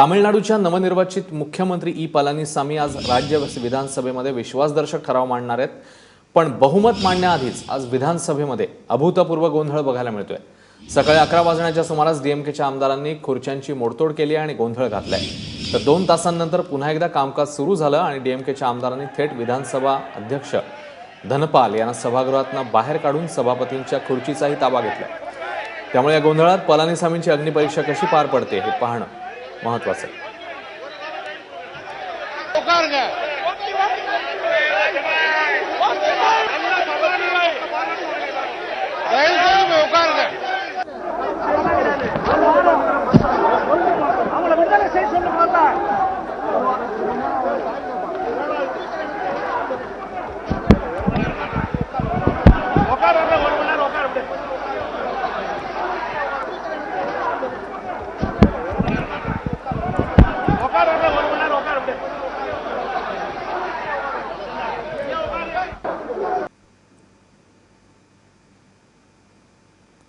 तामिळनाडूच्या नवनिर्वाचित मुख्यमंत्री ई. पलानीसामी आज राज्य विधानसभेमध्ये विश्वासदर्शक ठराव मांडणार आहेत. पण बहुमत मांडण्याआधीच आज विधानसभेमध्ये अभूतपूर्व गोंधळ बघायला मिळतोय. सकाळी अकरा वाजण्याच्या सुमारास डीएमकेच्या आमदारांनी खुर्च्यांची मोडतोड केली आणि गोंधळ घातलाय. तर दोन तासांनंतर पुन्हा एकदा कामकाज सुरू झालं आणि डीएमकेच्या आमदारांनी थेट विधानसभा अध्यक्ष धनपाल यांना सभागृहातनं बाहेर काढून सभापतींच्या खुर्चीचाही ताबा घेतला. त्यामुळे या गोंधळात पलानीसामींची अग्निपरीक्षा कशी पार पडते हे पाहणं महत्वाचं आहे.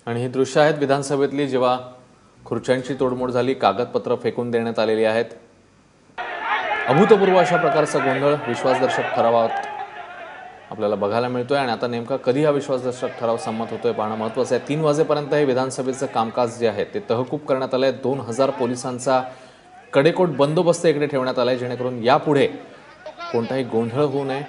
आणि ही दृश्य आहेत विधानसभेतली जेव्हा खुर्च्यांची तोडमोड झाली कागदपत्र फेकून देण्यात आलेली आहेत. अभूतपूर्व अशा प्रकारचा गोंधळ विश्वासदर्शक ठरावात आपल्याला बघायला मिळतोय. आणि आता नेमका कधी हा विश्वासदर्शक ठराव संमत होतोय पाहणं महत्वाचं आहे. तीन वाजेपर्यंत हे विधानसभेचं कामकाज जे आहे ते तहकूब करण्यात आलंय. दोन हजार पोलिसांचा कडेकोट बंदोबस्त इकडे ठेवण्यात आलाय जेणेकरून यापुढे कोणताही गोंधळ होऊ नये.